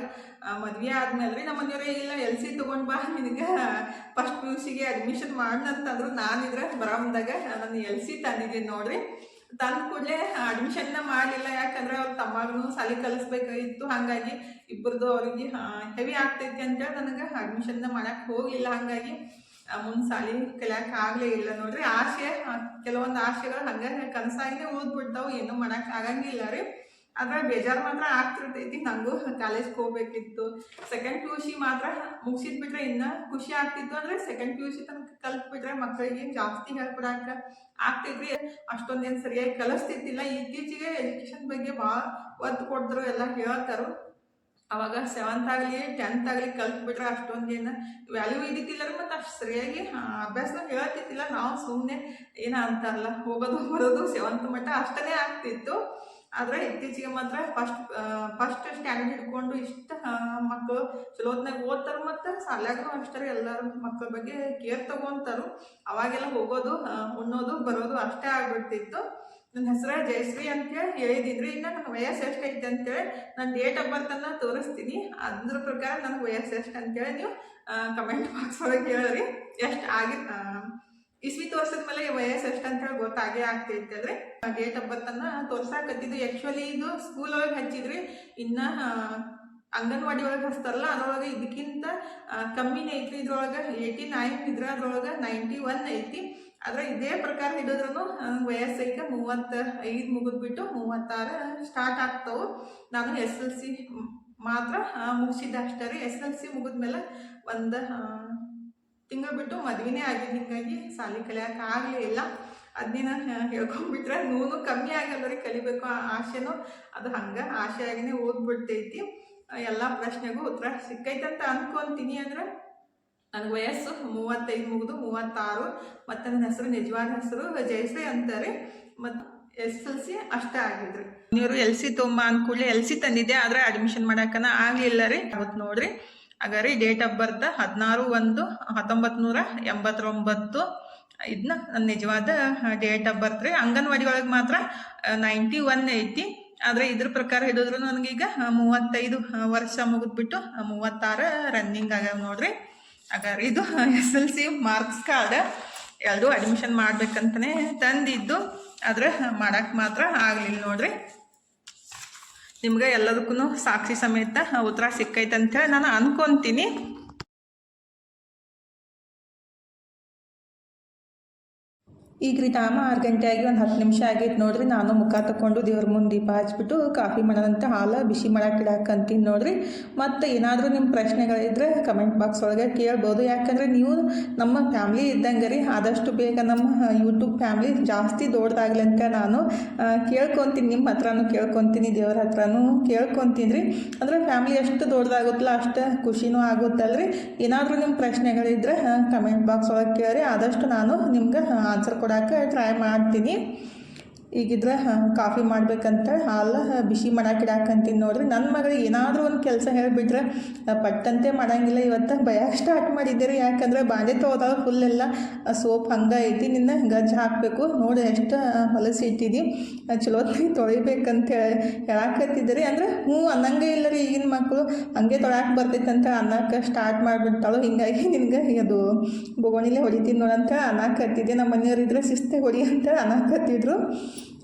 ಮದುವೆ ಆದ್ಮೇಲೆ ರೀ ನಮ್ಮ ಮನೆಯವ್ರೇ, ಇಲ್ಲ, ಎಲ್ ಸಿ ತೊಗೊಂಡು ಬಾ, ನಿನಗೆ ಫಸ್ಟ್ ಪಿ ಯು ಸಿಗೆ ಅಡ್ಮಿಷನ್ ಮಾಡ್ನಂತಂದ್ರು ನಾನಿದ್ರೆ ಬರಾಮದಾಗ ನಾನು ಎಲ್ ಸಿ ತಂದಿದ್ದೀನಿ ನೋಡ್ರಿ. ತಂದ ಕೂಡಲೇ ಅಡ್ಮಿಷನ್ನ ಮಾಡಲಿಲ್ಲ. ಯಾಕಂದ್ರೆ ಅವ್ರ ತಮ್ಮಗೂ ಸಾಲಿ ಕಲಿಸ್ಬೇಕಾಗಿತ್ತು. ಹಾಗಾಗಿ ಇಬ್ಬರದು ಅವ್ರಿಗೆ ಹೆವಿ ಆಗ್ತೈತಿ ಅಂತೇಳಿ ನನಗೆ ಅಡ್ಮಿಷನ್ನ ಮಾಡಕ್ಕೆ ಹೋಗಿಲ್ಲ ಹಾಗಾಗಿ ಮುಂದೆ ಸಾಲಿ ಕಲಿಯಕ್ಕೆ ಆಗಲೇ ಇಲ್ಲ ನೋಡ್ರಿ. ಆಸೆ ಕೆಲವೊಂದು ಆಸೆಗಳು ಹಂಗೆ ಕನಸಾಗಿನೇ ಓದ್ಬಿಡ್ತಾವು ಏನೂ ಮಾಡಕ್ಕೆ ಆಗಂಗಿಲ್ಲ ರೀ. ಆದ್ರೆ ಬೇಜಾರು ಮಾತ್ರ ಆಗ್ತಿರ್ತೈತಿ. ನನಗೂ ಕಾಲೇಜ್ಗೆ ಹೋಗ್ಬೇಕಿತ್ತು. ಸೆಕೆಂಡ್ ಪಿ ಯು ಸಿ ಮಾತ್ರ ಮುಗಿಸಿದ್ ಬಿಟ್ರೆ ಇನ್ನ ಖುಷಿ ಆಗ್ತಿತ್ತು. ಅಂದ್ರೆ ಸೆಕೆಂಡ್ ಪಿ ಯು ಸಿ ತನಕ ಕಲ್ತ್ಬಿಟ್ರೆ ಮಕ್ಕಳಿಗೆ ಜಾಸ್ತಿ ಹೇಳ್ಕೊಡಾಕ ಆಗ್ತೈತ್ರಿ ಅಷ್ಟೊಂದೇನು ಸರಿಯಾಗಿ ಕಲಿಸ್ತಿದ್ದಿಲ್ಲ. ಇತ್ತೀಚೆಗೆ ಎಜುಕೇಶನ್ ಬಗ್ಗೆ ಭಾಳ ಒತ್ತು ಕೊಡ್ತಾರೆ ಎಲ್ಲ ಹೇಳ್ತಾರು. ಅವಾಗ ಸೆವೆಂತ್ ಆಗಲಿ ಟೆಂತ್ ಆಗಲಿ ಕಲ್ತ್ಬಿಟ್ರೆ ಅಷ್ಟೊಂದೇನು ವ್ಯಾಲ್ಯೂ ಇದ್ದಿದ್ದಿಲ್ಲ ಮತ್ತು ಅಷ್ಟು ಸರಿಯಾಗಿ ಅಭ್ಯಾಸನ ಹೇಳ್ತಿದ್ದಿಲ್ಲ. ನಾವು ಸುಮ್ಮನೆ ಏನ ಅಂತಾರಲ್ಲ, ಹೋಗೋದು ಬರೋದು ಸೆವೆಂತ್ ಮಟ್ಟ ಅಷ್ಟೇ ಆಗ್ತಿತ್ತು. ಆದರೆ ಇತ್ತೀಚೆಗೆ ಮಾತ್ರ ಫಸ್ಟ್ ಫಸ್ಟ್ ಸ್ಟ್ಯಾಂಡರ್ಡ್ ಹಿಡ್ಕೊಂಡು ಇಷ್ಟ ಮಕ್ಕಳು ಚಲೋತ್ನಾಗ ಓದ್ತಾರ ಮತ್ತು ಶಾಲ್ಯಾಗೂ ಅಷ್ಟೇ ಎಲ್ಲರೂ ಮಕ್ಕಳ ಬಗ್ಗೆ ಕೇರ್ ತಗೊಂತಾರು. ಅವಾಗೆಲ್ಲ ಹೋಗೋದು ಉಣ್ಣೋದು, ಬರೋದು ಅಷ್ಟೇ ಆಗ್ಬಿಡ್ತಿತ್ತು. ನನ್ನ ಹೆಸರ ಜಯಶ್ರೀ ಅಂತೇಳಿ ಹೇಳಿದಿದ್ರಿ. ಇನ್ನು ನನ್ನ ವಯಸ್ಸು ಎಷ್ಟೈತೆ ಅಂತೇಳಿ ನನ್ನ ಡೇಟ್ ಆಫ್ ಬರ್ತನ್ನ ತೋರಿಸ್ತೀನಿ. ಅದ್ರ ಪ್ರಕಾರ ನನಗೆ ವಯಸ್ಸು ಎಷ್ಟು ಅಂತೇಳಿ ನೀವು ಕಮೆಂಟ್ ಬಾಕ್ಸ್ ಒಳಗೆ ಹೇಳ್ರಿ. ಎಷ್ಟು ಆಗಿ ಇಸ್ವಿ ತೋರ್ಸದ ಮೇಲೆ ವಯಸ್ಸು ಎಷ್ಟಂತ ಅಂತೇಳಿ ಗೊತ್ತಾಗೇ ಆಗ್ತೈತೆ ಅಂದ್ರೆ ಡೇಟ್ ಆಫ್ ಬರ್ತನ್ನ ತೋರ್ಸಾಕತ್ತಿದ್ದು. ಆಕ್ಚುಲಿ ಇದು ಸ್ಕೂಲ್ ಒಳಗೆ ಹಚ್ಚಿದ್ರಿ. ಇನ್ನ ಅಂಗನವಾಡಿ ಒಳಗೆ ಹಚ್ತಾರಲ್ಲ, ಅದ್ರೊಳಗೆ ಇದಕ್ಕಿಂತ ಕಮ್ಮಿನೇ ಐತಿ ಇದ್ರೊಳಗೆ. ಏಯ್ಟಿ ನೈನ್ ಇದ್ರ ಅದ್ರೊಳಗೆ ನೈಂಟಿ ಒನ್ ಐತಿ. ಆದ್ರೆ ಇದೇ ಪ್ರಕಾರ ಹಿಡಿದ್ರೂ ವಯಸ್ಸು ಈಗ ಮೂವತ್ತ ಐದು ಮುಗಿದ್ಬಿಟ್ಟು ಮೂವತ್ತಾರು ಸ್ಟಾರ್ಟ್ ಆಗ್ತಾವು. ನಾನು ಎಸ್ ಎಲ್ ಸಿ ಮಾತ್ರ ಮುಗಿಸಿದ್ದೆ ಅಷ್ಟೇ ರೀ. ಎಸ್ ಎಲ್ ಸಿ ಮುಗಿದ್ಮೇಲೆ ಒಂದು ತಿಂಗಳು ಬಿಟ್ಟು ಮದುವೆನೇ ಆಗಿದ್ದು ಹಿಂಗಾಗಿ ಸಾಲಿ ಕಲಿಯೋಕೆ ಆಗಲೇ ಇಲ್ಲ. ಅದನ್ನೇ ಹೇಳ್ಕೊಂಬಿಟ್ರೆ ನೂನು ಕಮ್ಮಿ ಆಗಲ್ಲ ರೀ ಕಲಿಬೇಕು ಆಸೆನೂ ಅದು ಹಂಗೆ ಆಸೆ ಆಗಿನೇ ಓದ್ಬಿಡ್ತೈತಿ ಎಲ್ಲ ಪ್ರಶ್ನೆಗೂ ಉತ್ತರ ಸಿಕ್ಕೈತೆ ಅಂತ ಅನ್ಕೊಂತೀನಿ ಅಂದ್ರೆ ನನ್ನ ವಯಸ್ಸು ಮೂವತ್ತೈದು ಮುಗಿದು ಮೂವತ್ತಾರು. ಮತ್ತು ನನ್ನ ಹೆಸರು ನಿಜವಾದ ಹೆಸರು ಜಯಶ್ರೀ ಅಂತಾರೆ. ಮತ್ತು ಎಸ್ ಎಲ್ ಸಿ ಅಷ್ಟೇ ಆಗಿದ್ರಿ. ನೀವು ಎಲ್ ಸಿ ತೊಂಬ ಅಂದ್ಕೂಡಲೇ ಎಲ್ ಸಿ ತಂದಿದ್ದೆ, ಆದರೆ ಅಡ್ಮಿಷನ್ ಮಾಡಕ್ಕನ ಆಗಲಿಲ್ಲ ರೀ. ಅವತ್ತು ನೋಡ್ರಿ. ಆಗ ರೀ ಡೇಟ್ ಆಫ್ ಬರ್ತ್ ಹದಿನಾರು ಒಂದು ಹತ್ತೊಂಬತ್ತು ನೂರ ಎಂಬತ್ತೊಂಬತ್ತು. ಇದನ್ನ ನಿಜವಾದ ಡೇಟ್ ಆಫ್ ಬರ್ತ್ ರೀ. ಅಂಗನವಾಡಿ ಒಳಗೆ ಮಾತ್ರ ನೈಂಟಿ ಒನ್ ಐತಿ. ಆದರೆ ಇದ್ರ ಪ್ರಕಾರ ಹಿಡಿದ್ರು ನನಗೀಗ ಮೂವತ್ತೈದು ವರ್ಷ ಮುಗಿದ್ಬಿಟ್ಟು ಮೂವತ್ತಾರು ರನ್ನಿಂಗ್ ಆಗ್ಯಾವ ನೋಡ್ರಿ. ಹಾಗಾದ್ರೆ ಇದು S L C marks card ಎಲ್ಲರೂ ಅಡ್ಮಿಷನ್ ಮಾಡ್ಬೇಕಂತಲೇ ತಂದಿದ್ದು. ಆದರೆ ಮಾಡಕ್ಕೆ ಮಾತ್ರ ಆಗಲಿಲ್ಲ ನೋಡ್ರಿ. ನಿಮ್ಗೆ ಎಲ್ಲದಕ್ಕೂ ಸಾಕ್ಷಿ ಸಮೇತ ಉತ್ತರ ಸಿಕ್ಕೈತೆ ಅಂತೇಳಿ ನಾನು ಅನ್ಕೊಂತೀನಿ. ಈಗ ರೀ ತಾಮ ಆರು ಗಂಟೆ ಆಗಿ ಒಂದು ಹತ್ತು ನಿಮಿಷ ಆಗೈತೆ ನೋಡ್ರಿ. ನಾನು ಮುಖ ತಗೊಂಡು ದೇವ್ರ ಮುಂದೆ ದೀಪ ಹಚ್ಬಿಟ್ಟು ಕಾಫಿ ಮಾಡೋದಂತ ಹಾಲು ಬಿಸಿ ಅಂತೀನಿ ನೋಡ್ರಿ. ಮತ್ತು ಏನಾದರೂ ನಿಮ್ಮ ಪ್ರಶ್ನೆಗಳಿದ್ರೆ ಕಮೆಂಟ್ ಬಾಕ್ಸ್ ಒಳಗೆ ಕೇಳ್ಬೋದು. ಯಾಕಂದರೆ ನೀವು ನಮ್ಮ ಫ್ಯಾಮ್ಲಿ ಇದ್ದಂಗೆ ರೀ. ಆದಷ್ಟು ಬೇಗ ನಮ್ಮ ಯೂಟ್ಯೂಬ್ ಫ್ಯಾಮ್ಲಿ ಜಾಸ್ತಿ ದೊಡ್ಡದಾಗಲಿ ಅಂತ ನಾನು ಕೇಳ್ಕೊತೀನಿ. ನಿಮ್ಮ ಹತ್ರನೂ ಕೇಳ್ಕೊತೀನಿ, ದೇವ್ರ ಹತ್ರನೂ ಕೇಳ್ಕೊತೀನಿ ರೀ. ಅಂದರೆ ಫ್ಯಾಮ್ಲಿ ಎಷ್ಟು ದೊಡ್ಡದಾಗುತ್ತಲ್ಲ ಅಷ್ಟು ಖುಷಿನೂ ಆಗುತ್ತಲ್ರಿ. ಏನಾದರೂ ನಿಮ್ಮ ಪ್ರಶ್ನೆಗಳಿದ್ರೆ ಕಮೆಂಟ್ ಬಾಕ್ಸ್ ಒಳಗೆ ಕೇಳಿ. ಆದಷ್ಟು ನಾನು ನಿಮ್ಗೆ ಆನ್ಸರ್ ಕೊಡೋಕೆ ಟ್ರೈ ಮಾಡ್ತೀನಿ. ಈಗಿದ್ರೆ ಕಾಫಿ ಮಾಡ್ಬೇಕಂತ ಹಾಲು ಬಿಸಿ ಮಾಡಕ್ಕೆ ಇಡಾಕಂತೀನಿ ನೋಡ್ರಿ. ನನ್ನ ಮಗಳು ಏನಾದರೂ ಒಂದು ಕೆಲಸ ಹೇಳಿಬಿಟ್ರೆ ಪಟ್ಟಂತೆ ಮಾಡಂಗಿಲ್ಲ ಇವತ್ತು. ಭಯ ಸ್ಟಾರ್ಟ್ ಮಾಡಿದ್ದೀರಿ. ಯಾಕಂದ್ರೆ ಬಾಂಡೆ ತೊಗೋದಾಗ ಫುಲ್ಲೆಲ್ಲ ಸೋಪ್ ಹಂಗೆ ಐತಿ, ನಿನ್ನ ಗಜ್ಜು ಹಾಕಬೇಕು. ನೋಡಿ ಎಷ್ಟು ಹೊಲಸಿ ಇಟ್ಟಿದ್ದಿ ಚಲೋ ತೊಳಿಬೇಕಂತ ಹೇಳಿ ಹೇಳಾಕತ್ತಿದ್ದೀರಿ. ಅಂದ್ರೆ ಹ್ಞೂ ಅನ್ನಂಗೆ ಇಲ್ಲ ರೀ ಈಗಿನ ಮಕ್ಕಳು ಹಂಗೆ ತೊಳಕ್ಕೆ ಬರ್ತೈತಂತ ಅನ್ನಕ್ಕೆ ಸ್ಟಾರ್ಟ್ ಮಾಡಿಬಿಡ್ತಾಳು. ಹಿಂಗಾಗಿ ನಿನ್ಗೆ ಅದು ಬೊಗೋಣಿಲೆ ಹೊಡಿತೀನಿ ನೋಡಂತ ಅನ್ನಕತ್ತಿದ್ದೆ. ನಮ್ಮ ಮನೆಯವ್ರು ಇದ್ರೆ ಶಿಸ್ತೆ ಹೊಡಿ ಅಂತ ಅನ್ನಕತ್ತಿದ್ರು.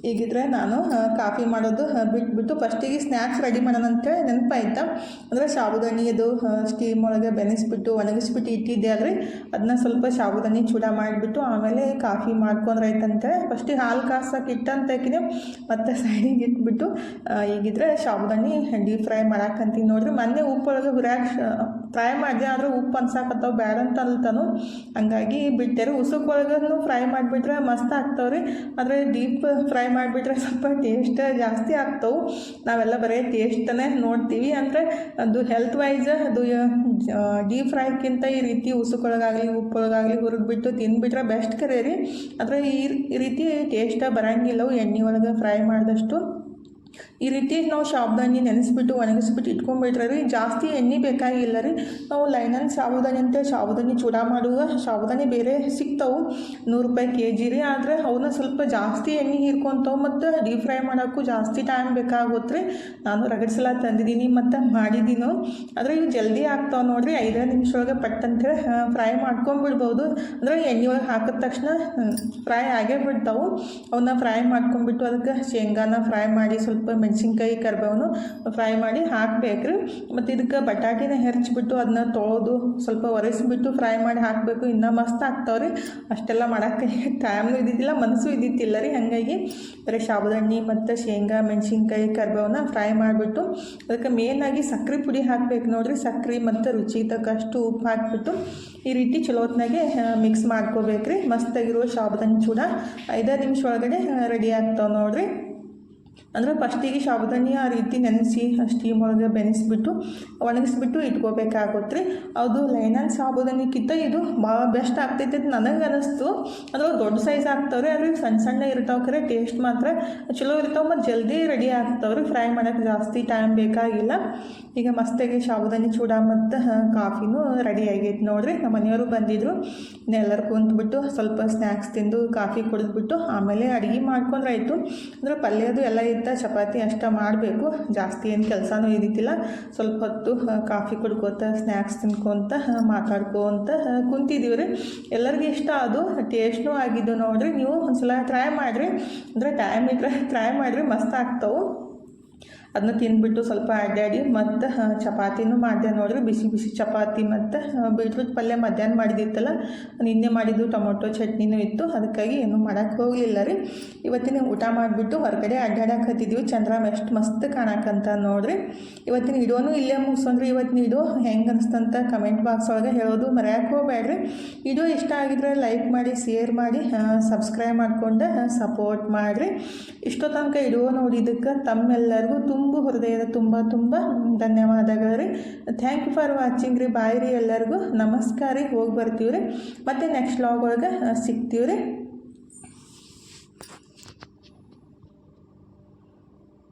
ಈಗಿದ್ರೆ ನಾನು ಕಾಫಿ ಮಾಡೋದು ಬಿಟ್ಬಿಟ್ಟು ಫಸ್ಟಿಗೆ ಸ್ನ್ಯಾಕ್ಸ್ ರೆಡಿ ಮಾಡೋಣ ಅಂತೇಳಿ ನೆನಪಾಯ್ತಾ? ಅಂದರೆ ಸಾಬುದಾನಿ ಅದು ಸ್ಟೀಮ್ ಒಳಗೆ ಬೆನೆಸ್ಬಿಟ್ಟು, ಒಣಗಿಸ್ಬಿಟ್ಟು ಇಟ್ಟಿದ್ದೆ ಆದರೆ ಅದನ್ನ ಸ್ವಲ್ಪ ಸಾಬುದಾನಿ ಚೂಡ ಮಾಡಿಬಿಟ್ಟು ಆಮೇಲೆ ಕಾಫಿ ಮಾಡ್ಕೊಂಡ್ರೆ ಫಸ್ಟಿಗೆ ಹಾಲು ಕಾಸಕ್ಕೆ ಇಟ್ಟಂತಕಿನೇ ಮತ್ತೆ ಸೈಡಿಗೆ ಇಟ್ಬಿಟ್ಟು ಈಗಿದ್ರೆ ಸಾಬುದಾನಿ ಡೀಪ್ ಫ್ರೈ ಮಾಡಕ್ಕಂತೀನಿ ನೋಡಿರಿ. ಮೊನ್ನೆ ಉಪ್ಪೊಳಗೆ ಹುರ್ಯಾಕ್ ಫ್ರೈ ಮಾಡಿದೆ, ಆದರೆ ಉಪ್ಪು ಅನ್ಸಾಕತ್ತಾವ, ಬ್ಯಾಡ ಅಂತ ಅಲ್ತಾನು ಹಂಗಾಗಿ ಬಿಡ್ತೇವೆ ಉಸುಕ್ ಒಳಗೂ ಫ್ರೈ ಮಾಡಿಬಿಟ್ರೆ ಮಸ್ತ್ ರೀ ಆದರೆ ಡೀಪ್ ಫ್ರೈ ಮಾಡಿಬಿಟ್ರೆ ಸ್ವಲ್ಪ ಟೇಸ್ಟ್ ಜಾಸ್ತಿ ಆಗ್ತವೆ. ನಾವೆಲ್ಲ ಬರೀ ಟೇಸ್ಟನ್ನೇ ನೋಡ್ತೀವಿ. ಅಂದರೆ ಅದು ಹೆಲ್ತ್ ವೈಸ್ ಅದು ಡೀಪ್ ಫ್ರೈಕ್ಕಿಂತ ಈ ರೀತಿ ಉಸುಕೊಳಗಾಗಲಿ ಉಪ್ಪೊಳಗಾಗಲಿ ಹುರಿದ್ಬಿಟ್ಟು ತಿಂದುಬಿಟ್ರೆ ಬೆಸ್ಟ್ ಕರೆ ರೀ. ಆದರೆ ಈ ರೀತಿ ಟೇಸ್ಟ ಬರಂಗಿಲ್ಲ ಅವು ಎಣ್ಣೆ ಒಳಗೆ ಫ್ರೈ ಮಾಡಿದಷ್ಟು. ಈ ರೀತಿ ನಾವು ಸಾಬುದಾನಿ ನೆನೆಸ್ಬಿಟ್ಟು ಒಣಗಿಸ್ಬಿಟ್ಟು ಇಟ್ಕೊಂಡ್ಬಿಟ್ರೆ ರೀ, ಜಾಸ್ತಿ ಎಣ್ಣೆ ಬೇಕಾಗಿಲ್ಲ ರೀ. ನಾವು ಲೈನಲ್ಲಿ ಸಾಬುದಾನಿ ಅಂತ ಸಾಬುದಾನಿ ಚೂಡ ಮಾಡುವ ಸಾಬುದಾನಿ ಬೇರೆ ಸಿಗ್ತಾವೆ. ನೂರು ರೂಪಾಯಿ ಕೆ ಜಿ ರೀ, ಆದರೆ ಅವನ್ನ ಸ್ವಲ್ಪ ಜಾಸ್ತಿ ಎಣ್ಣೆ ಹೀರ್ಕೊತಾವೆ ಮತ್ತು ಡೀಪ್ ಫ್ರೈ ಮಾಡೋಕ್ಕೂ ಜಾಸ್ತಿ ಟೈಮ್ ಬೇಕಾಗುತ್ತೆ ರೀ. ನಾನು ರಗಡ್ಸಲ ತಂದಿದ್ದೀನಿ ಮತ್ತು ಮಾಡಿದ್ದೀನೋ ಆದರೆ ಇವು ಜಲ್ದಿ ಆಗ್ತಾವೆ ನೋಡಿರಿ ಐದೇ ನಿಮಿಷ ಒಳಗೆ ಪಟ್ಟಂತ ಫ್ರೈ ಮಾಡ್ಕೊಂಡ್ಬಿಡ್ಬೋದು ಅಂದರೆ ಎಣ್ಣೆ ಒಳಗೆ ಹಾಕಿದ ತಕ್ಷಣ ಫ್ರೈ ಆಗೇ ಬಿಡ್ತಾವೆ. ಅವನ್ನ ಫ್ರೈ ಮಾಡ್ಕೊಂಡ್ಬಿಟ್ಟು ಅದಕ್ಕೆ ಶೇಂಗಾನ ಫ್ರೈ ಮಾಡಿ ಸ್ವಲ್ಪ ಮೆಣಸಿನ್ಕಾಯಿ ಕರಿಬೇವನ್ನು ಫ್ರೈ ಮಾಡಿ ಹಾಕ್ಬೇಕ್ರಿ. ಮತ್ತು ಇದಕ್ಕೆ ಬಟಾಟಿನ ಹೆರ್ಚಿಬಿಟ್ಟು ಅದನ್ನ ತೊಳೆದು ಸ್ವಲ್ಪ ಒರೆಸಿಬಿಟ್ಟು ಫ್ರೈ ಮಾಡಿ ಹಾಕಬೇಕು. ಇನ್ನೂ ಮಸ್ತ್ ಆಗ್ತಾವ್ರಿ. ಅಷ್ಟೆಲ್ಲ ಮಾಡೋಕ್ಕೆ ಟೈಮ್ನು ಇದ್ದಿದ್ದಿಲ್ಲ ಮನಸ್ಸು ಇದ್ದಿದ್ದಿಲ್ಲ ರೀ. ಹಾಗಾಗಿ ಬರೀ ಶಾಬದಣ್ಣಿ ಮತ್ತು ಶೇಂಗಾ, ಮೆಣಸಿನ್ಕಾಯಿ ಕರಿಬೇವನ್ನ ಫ್ರೈ ಮಾಡಿಬಿಟ್ಟು ಅದಕ್ಕೆ ಮೇನಾಗಿ ಸಕ್ಕರೆ ಪುಡಿ ಹಾಕ್ಬೇಕು ನೋಡಿರಿ. ಸಕ್ಕರೆ ಮತ್ತು ರುಚಿ ತಕ್ಕಷ್ಟು ಉಪ್ಪು ಹಾಕಿಬಿಟ್ಟು ಈ ರೀತಿ ಚಲೋ ಹೊತ್ನಾಗೆ ಮಿಕ್ಸ್ ಮಾಡ್ಕೋಬೇಕ್ರಿ. ಮಸ್ತಾಗಿರುವ ಶಾಬದಣ್ಣಿ ಚೂಡ ಐದಾರು ನಿಮಿಷ ಒಳಗಡೆ ರೆಡಿ ಆಗ್ತಾವೆ ನೋಡ್ರಿ. ಅಂದರೆ ಫಸ್ಟಿಗೆ ಸಾಬುದಾನಿ ಆ ರೀತಿ ನೆನೆಸಿ ಸ್ಟೀಮ್ ಒಳಗೆ ಬೆನೆಸ್ಬಿಟ್ಟು, ಒಣಗಿಸ್ಬಿಟ್ಟು ಇಟ್ಕೋಬೇಕಾಗುತ್ತೆ. ರೀ ಅದು ಲೈನನ್ ಸಾಬುದಾನಿಕ್ಕಿಂತ ಇದು ಭಾಳ ಬೆಸ್ಟ್ ಆಗ್ತೈತೆ ಅಂತ ನನಗೆ ಅನ್ನಿಸ್ತು ಅದ್ರ ದೊಡ್ಡ ಸೈಜ್ ಆಗ್ತಾವ್ರಿ ಅದ್ರ ಸಣ್ಣ ಸಣ್ಣ ಇರ್ತಾವೆ ಖರೆ ಟೇಸ್ಟ್ ಮಾತ್ರ ಚಲೋ ಇರ್ತಾವೆ ಮತ್ತು ಜಲ್ದಿ ರೆಡಿ ಆಗ್ತಾವ್ರಿ. ಫ್ರೈ ಮಾಡೋಕ್ಕೆ ಜಾಸ್ತಿ ಟೈಮ್ ಬೇಕಾಗಿಲ್ಲ. ಈಗ ಮಸ್ತಾಗಿ ಸಾಬುದಾನಿ ಚೂಡ ಮತ್ತು ಕಾಫಿನೂ ರೆಡಿ ಆಗೈತೆ ನೋಡ್ರಿ. ನಮ್ಮ ಮನೆಯವರು ಬಂದಿದ್ರು. ಎಲ್ಲರೂ ಕುಂತ್ಬಿಟ್ಟು ಸ್ವಲ್ಪ ಸ್ನ್ಯಾಕ್ಸ್ ತಿಂದು ಕಾಫಿ ಕುಡಿದ್ಬಿಟ್ಟು ಆಮೇಲೆ ಅಡುಗೆ ಮಾಡ್ಕೊಂಡ್ರೆ ಆಯಿತು ಅಂದರೆ ಪಲ್ಯದು ಎಲ್ಲ ಇತ್ತ. ಚಪಾತಿ ಅಷ್ಟ ಮಾಡಬೇಕು. ಜಾಸ್ತಿ ಏನು ಕೆಲಸನೂ ಇದ್ದಿತ್ತಿಲ್ಲ ಸ್ವಲ್ಪ ಹೊತ್ತು ಕಾಫಿ ಕುಡ್ಕೋತ ಸ್ನ್ಯಾಕ್ಸ್ ತಿನ್ಕೊತ ಮಾತಾಡ್ಕೊತ ಕುಂತಿದ್ದೀವಿ ರೀ ಎಲ್ಲರಿಗೂ ಇಷ್ಟ ಅದು. ಟೇಸ್ಟ್ನೂ ಆಗಿದ್ದು ನೋಡಿರಿ. ನೀವು ಒಂದ್ಸಲ ಟ್ರೈ ಮಾಡಿರಿ. ಅಂದರೆ ಟೈಮ್ ಇದ್ರೆ ಟ್ರೈ ಮಾಡಿರಿ. ಮಸ್ತ್ ಆಗ್ತಾವೆ. ಅದನ್ನ ತಿಂದ್ಬಿಟ್ಟು ಸ್ವಲ್ಪ ಅಡ್ಡಾಡಿ ಮತ್ತು ಚಪಾತಿನೂ ಮಾಡಿದೆ. ನೋಡಿರಿ ಬಿಸಿ ಬಿಸಿ ಚಪಾತಿ ಮತ್ತು ಬೀಟ್ರೂಟ್ ಪಲ್ಯ ಮಧ್ಯಾಹ್ನ ಮಾಡಿದಿತ್ತಲ್ಲ, ನಿನ್ನೆ ಮಾಡಿದ್ದು ಟೊಮೊಟೊ ಚಟ್ನಿನೂ ಇತ್ತು. ಅದಕ್ಕಾಗಿ ಏನೂ ಮಾಡೋಕ್ಕೆ ಹೋಗಲಿಲ್ಲ ರೀ. ಇವತ್ತಿನ ಊಟ ಮಾಡಿಬಿಟ್ಟು ಹೊರಗಡೆ ಅಡ್ಡಾಡಕ್ಕೆ ಹತ್ತಿದ್ವಿ. ಚಂದ್ರಾಮ್ ಎಷ್ಟು ಮಸ್ತ್ ಕಾಣಕ್ಕಂತ ನೋಡ್ರಿ. ಇವತ್ತಿನ ಇಡೋನು ಇಲ್ಲೇ ಮುಗಿಸೋಂದ್ರೆ ಇವತ್ತಿನ ಇಡೋ ಹೆಂಗೆ ಅನಿಸ್ತಂತ ಕಮೆಂಟ್ ಬಾಕ್ಸ್ ಒಳಗೆ ಹೇಳೋದು ಮರೆಯೋಕೆ ಹೋಗ್ಬೇಡ್ರಿ. ಇಡೋ ಇಷ್ಟ ಆಗಿದ್ರೆ ಲೈಕ್ ಮಾಡಿ, ಶೇರ್ ಮಾಡಿ ಸಬ್ಸ್ಕ್ರೈಬ್ ಮಾಡಿಕೊಂಡು ಸಪೋರ್ಟ್ ಮಾಡಿರಿ. ಇಷ್ಟೋ ತನಕ ಇಡೋ ನೋಡಿದ್ದಕ್ಕೆ ತಮ್ಮೆಲ್ಲರಿಗೂ ತುಂಬ ಹೃದಯದ ತುಂಬ ತುಂಬ ಧನ್ಯವಾದಗಳು ರೀ. ಥ್ಯಾಂಕ್ ಯು ಫಾರ್ ವಾಚಿಂಗ್ ರೀ. ಬಾಯ್ ರೀ ಎಲ್ಲರಿಗೂ. ನಮಸ್ಕಾರ ರೀ. ಹೋಗಿ ಬರ್ತೀವಿ ರೀ. ಮತ್ತು ನೆಕ್ಸ್ಟ್ ಲಾಗ್ ಒಳಗೆ ಸಿಗ್ತೀವಿ ರೀ.